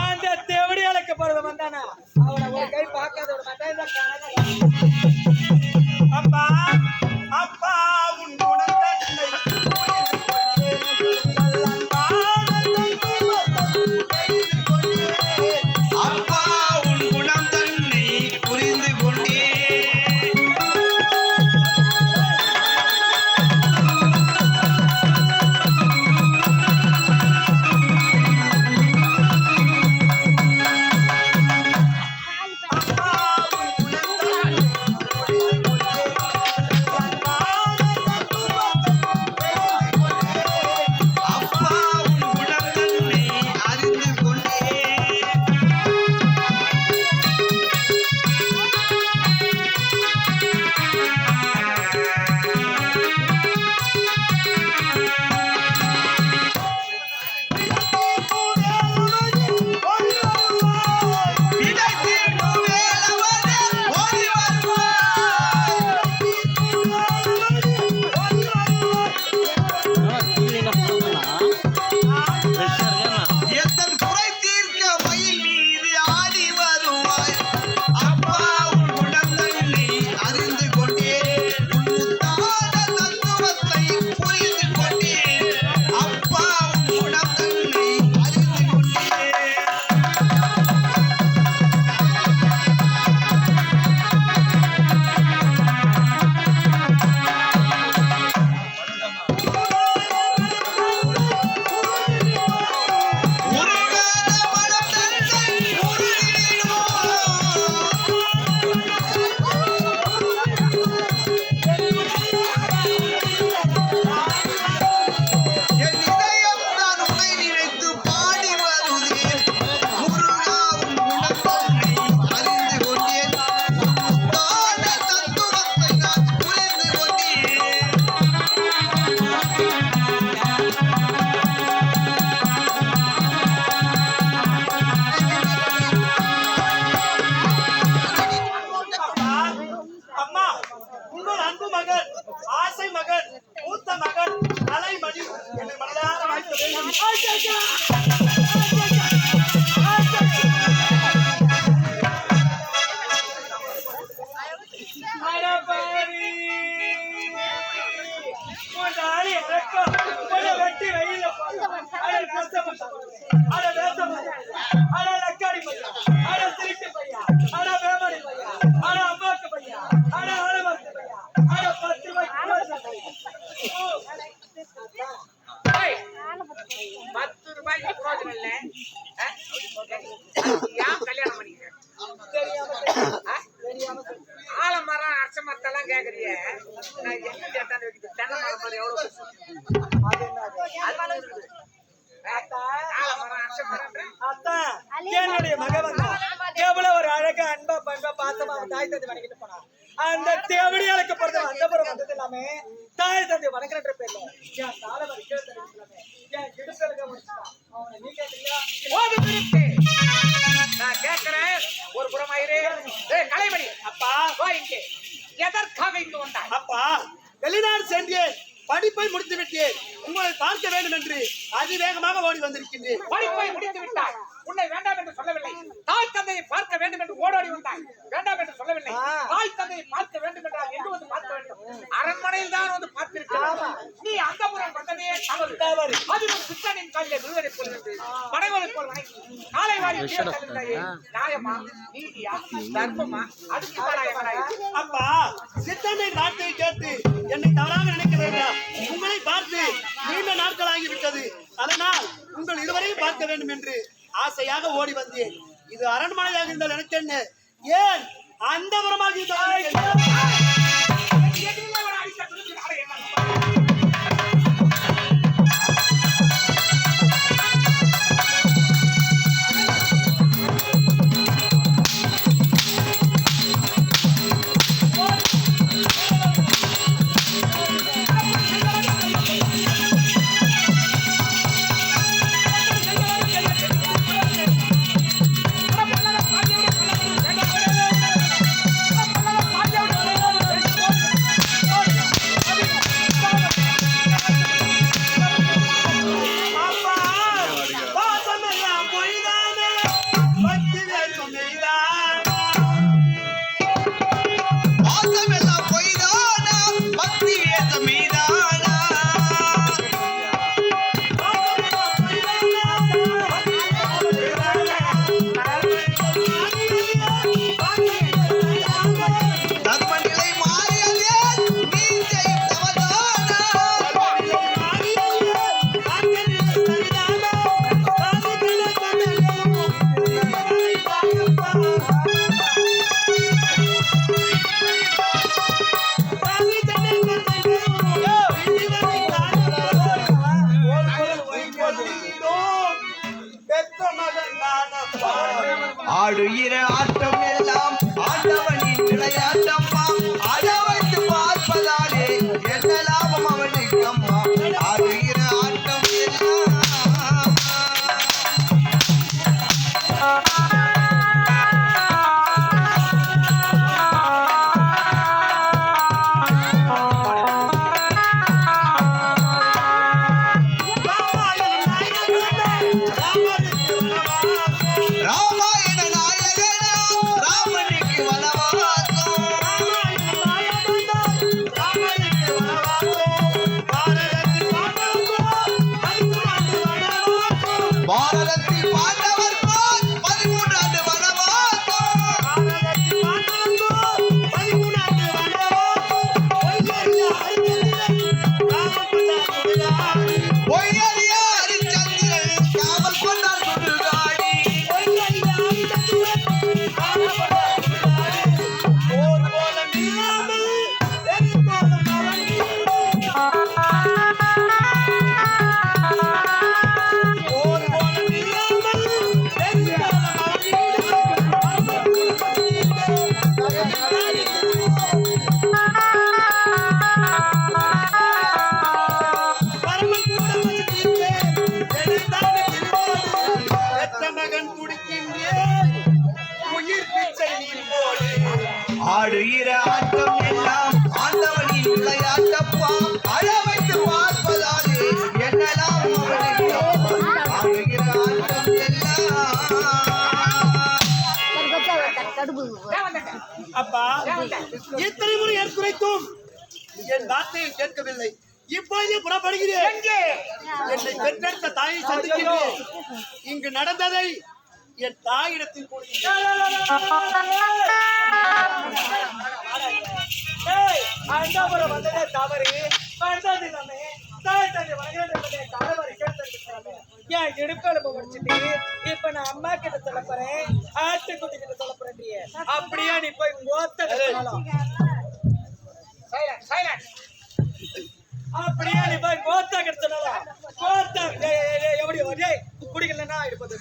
அந்த தேவடி அழைக்கப்படுறது வந்தானா அவனை ஒரு கை பார்க்காத ஒரு மட்டாய் தான் நான் என்ன தென்னை மரம் பாரு எவ்வளவு பெருசு. அது இருக்குது. என்னுடைய மகவன் எவ்வளவு ஒரு அழகா அன்பா பண்பா பாசமா தாய் தந்தை வணங்கிட்டு அந்த தேவடி அழைக்கப்படுறது அந்தபுரம் வந்தது எல்லாமே தாய் தந்தை சென்றேன் படிப்பை முடித்து விட்டேன் உங்களை பார்க்க வேண்டும் என்று அதிவேகமாக ஓடி வந்திருக்கின்றேன். படிப்பை முடித்து விட்டாய். உன்னை வேண்டாம் என்று சொல்லவில்லை. தாய் தந்தையை பார்க்க வேண்டும் என்று ஓடோடி வந்தாய். வேண்டாம் என்று சொல்லவில்லை. தாய் தந்தையை பார்க்க வேண்டும் என்றால் எங்கு வந்து பார்க்க வேண்டும்? அரண்மனையில் தான் வந்து பார்த்திருக்கிறார் நீ அந்த காலில் விழுவதை படைவதை போல் வணங்கி. காலை வாரி. நியாயமா? நீதியா? தர்மமா? அதுக்கு? அப்பா சித்தனை வார்த்தையை கேட்டு என்னை தவறாக நினைக்க வேண்டாம் உங்களை பார்த்து நீண்ட நாட்கள் ஆகிவிட்டது அதனால் உங்கள் இருவரையும் பார்க்க வேண்டும் என்று ஆசையாக ஓடி வந்தேன். இது அரண்மனையாக இருந்தால் எனக்கு என்ன? ஏன்? அந்த புறமாக இருந்தால் ஆடுகிற ஆட்டம் எல்லாம் ஆண்டவனின் விளையாட்டம். அப்பா எத்தனை முறை ஏற்குறைத்தும் என் வார்த்தையை கேட்கவில்லை. இப்பொழுதே புறப்படுகிறேன். என்னை பெற்றெடுத்த தாயை சந்திக்கிறேன் இங்கு நடந்ததை என் தாயிடத்தில் கூறுகிறேன். ஏய், அண்டாபுரம் வந்ததே தவறு. வந்தது நம்ம. தாய் தந்தை வணங்குறது கேட்டிருக்கிறாங்க. ஏன் இடுப்பெலும்பு முடிச்சுட்டு இப்ப நான் அம்மா கிட்ட சொல்ல போறேன் ஆட்டுக்குட்டி கிட்ட சொல்ல போறேன் அப்படியே நீ போய் ஓத்த அப்படியே நீ போய் கோத்தா கிடைச்சனால கோத்தா எப்படி? ஒரே குடிக்கலன்னா இருப்பது